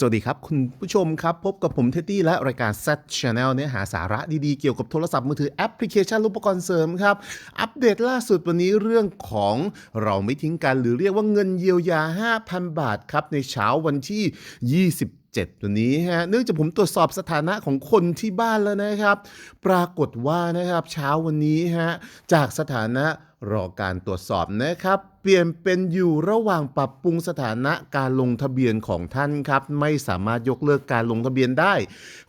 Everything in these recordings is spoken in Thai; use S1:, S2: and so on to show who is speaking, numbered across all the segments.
S1: สวัสดีครับ คุณผู้ชมครับ พบกับผมเท็ดดี้และรายการ Z Channel เนื้อหาสาระดีๆ เกี่ยวกับโทรศัพท์มือถือแอปพลิเคชันอุปกรณ์เสริมครับ อัปเดตล่าสุดวันนี้เรื่องของเราไม่ทิ้งกันหรือเรียกว่าเงินเยียวยา 5,000 บาทครับ ในเช้าวันที่27วันนี้ฮะเนื่องจากผมตรวจสอบสถานะของคนที่บ้านแล้วนะครับ ปรากฏว่านะครับเช้าวันนี้ฮะจากสถานะรอการตรวจสอบนะครับ เปลี่ยนเป็นอยู่ระหว่างปรับปรุงสถานะการลงทะเบียนของท่านครับ ไม่สามารถยกเลิกการลงทะเบียนได้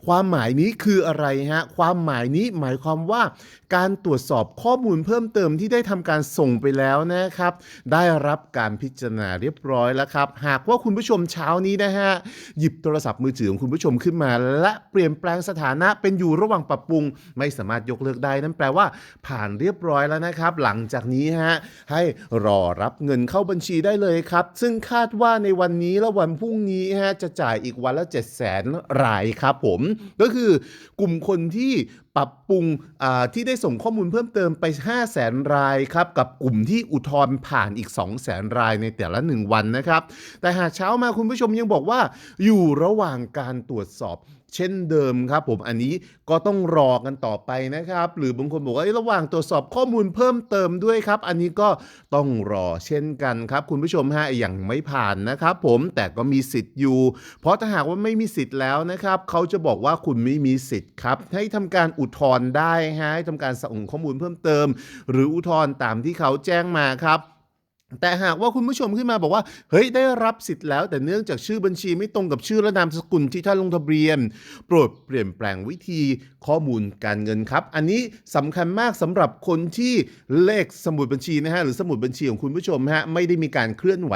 S1: ความหมายนี้คืออะไรฮะความหมายนี้หมายความว่า การตรวจสอบข้อมูลเพิ่มเติมที่ได้ทำการส่งไปแล้วนะครับ ได้รับการพิจารณาเรียบร้อยแล้วครับ หากว่าคุณผู้ชมเช้านี้นะฮะหยิบโทรศัพท์มือถือของคุณผู้ชมขึ้นมา และเปลี่ยนแปลงสถานะเป็นอยู่ระหว่างปรับปรุง ไม่สามารถยกเลิกได้นั่นแปลว่า ผ่านเรียบร้อยแล้วนะครับ หลังจากนี้ฮะให้รอรับเงินเข้าบัญชีได้เลยครับ ซึ่งคาดว่าในวันนี้และวันพรุ่งนี้ฮะจะจ่ายอีกวันละ7 0 0 0 0 0รายครับผม ก็คือกลุ่มคนที่ ปรับปรุงที่ได้ส่งข้อมูลเพิ่มเติมไป 5 0 0แสนรายครับกับกลุ่มที่อุทธรณ์ผ่านอีก 2 0 0แสนรายในแต่ละ 1 วันนะครับ แต่หากเช้ามาคุณผู้ชมยังบอกว่าอยู่ระหว่างการตรวจสอบ เช่นเดิมครับผมอันนี้ก็ต้องรอกันต่อไปนะครับ หรือบางคนบอกว่าระหว่างตรวจสอบข้อมูลเพิ่มเติมด้วยครับ อันนี้ก็ต้องรอเช่นกันครับ คุณผู้ชมฮะอย่างไม่ผ่านนะครับ ผมแต่ก็มีสิทธิ์อยู่ เพราะถ้าหากว่าไม่มีสิทธิ์แล้วนะครับเขาจะบอกว่าคุณไม่มีสิทธิ์ครับ ให้ทำการอุทธรณ์ได้ฮะให้ทำการส่งข้อมูลเพิ่มเติม หรืออุทธรณ์ตามที่เขาแจ้งมาครับ แต่หากว่าคุณผู้ชมขึ้นมาบอกว่า เฮ้ยได้รับสิทธิ์แล้ว แต่เนื่องจากชื่อบัญชีไม่ตรงกับชื่อและนามสกุลที่ท่านลงทะเบียน โปรดเปลี่ยนแปลงวิธีข้อมูลการเงินครับ อันนี้สำคัญมากสำหรับคนที่เลขสมุดบัญชีนะฮะหรือสมุดบัญชีของคุณผู้ชมฮะไม่ได้มีการเคลื่อนไหว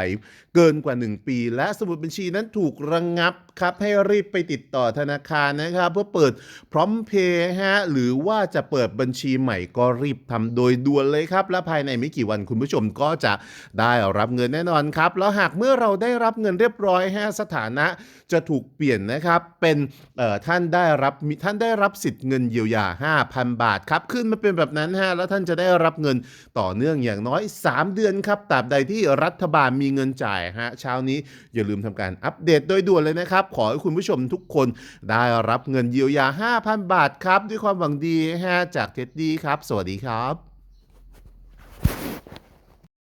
S1: เกินกว่า 1 ปี และสมุดบัญชีนั้นถูกระงงับครับให้รีบไปติดต่อธนาคารนะครับ เพื่อเปิดพร้อมเพย์ฮะหรือว่าจะเปิดบัญชีใหม่ก็รีบทำโดยด่วนเลยครับและภายในไม่กี่วันคุณผู้ชมก็จะได้รับเงินแน่นอนครับ แล้วหากเมื่อเราได้รับเงินเรียบร้อยฮะสถานะจะถูกเปลี่ยนนะครับเป็นท่านได้รับท่านได้รับสิทธิ์เงินเยียวยา 5,000 บาทครับขึ้นมาเป็นแบบนั้นฮะแล้วท่านจะได้รับเงินต่อเนื่องอย่างน้อย 3 เดือนครับตราบใดที่รัฐบาลมีเงินจ่ายฮะเช้านี้อย่าลืมทำการอัปเดตโดยด่วนเลยนะครับ ขอให้คุณผู้ชมทุกคนได้รับเงินเยียวยา 5,000 บาทครับ ด้วยความหวังดีฮะจากเท็ดดี้ครับ สวัสดีครับ